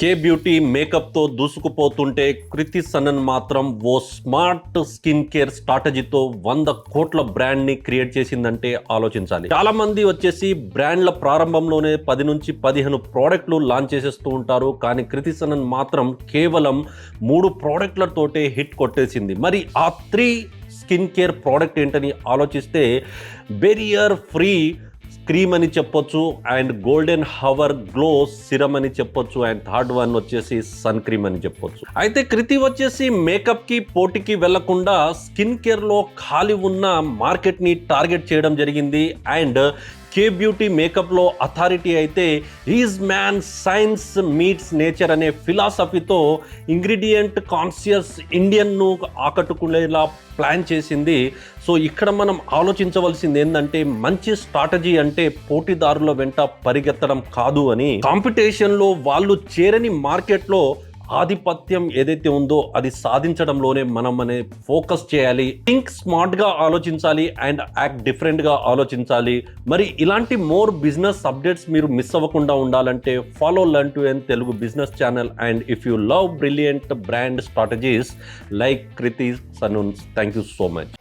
కే beauty మేకప్తో దూసుకుపోతుంటే Kriti Sanon మాత్రం ఓ smart skin care స్ట్రాటజీతో వంద కోట్ల బ్రాండ్ని క్రియేట్ చేసిందంటే ఆలోచించాలి. చాలా మంది వచ్చేసి బ్రాండ్ల ప్రారంభంలోనే పది నుంచి పదిహేను ప్రోడక్ట్లు లాంచ్ చేసేస్తూ ఉంటారు. కానీ కృతి సనన్ మాత్రం కేవలం మూడు ప్రోడక్ట్లతోటే హిట్ కొట్టేసింది. మరి ఆ త్రీ స్కిన్ కేర్ ప్రోడక్ట్ ఏంటని ఆలోచిస్తే బెరియర్ ఫ్రీ క్రీమ్ అని చెప్పొచ్చు and golden hour glow serum అని చెప్పొచ్చు అండ్ థర్డ్ వన్ వచ్చేసి సన్ క్రీమ్ అని చెప్పొచ్చు. అయితే కృతి వచ్చేసి మేకప్కి పోటీకి వెళ్ళకుండా స్కిన్ కేర్లో ఖాళీ ఉన్న మార్కెట్ని టార్గెట్ చేయడం జరిగింది అండ్ కే బ్యూటీ మేకప్లో అథారిటీ అయితే is man science meets nature అనే ఫిలాసఫీతో ఇంగ్రీడియంట్ కాన్షియస్ ఇండియన్ను ఆకట్టుకునేలా ప్లాన్ చేసింది. సో ఇక్కడ మనం ఆలోచించవలసింది ఏంటంటే మంచి స్ట్రాటజీ అంటే పోటీదారుల వెంట పరిగెత్తడం కాదు అని. కాంపిటీషన్లో వాళ్ళు చేరని మార్కెట్లో ఆధిపత్యం ఏదైతే ఉందో అది సాధించడంలోనే మనం అనే ఫోకస్ చేయాలి. థింక్ స్మార్ట్గా ఆలోచించాలి అండ్ యాక్ట్ డిఫరెంట్గా ఆలోచించాలి. మరి ఇలాంటి మోర్ బిజినెస్ అప్డేట్స్ మీరు మిస్ అవ్వకుండా ఉండాలంటే follow learn to N Telugu business channel and if you love brilliant brand strategies like Kriti Sanon's thank you so much.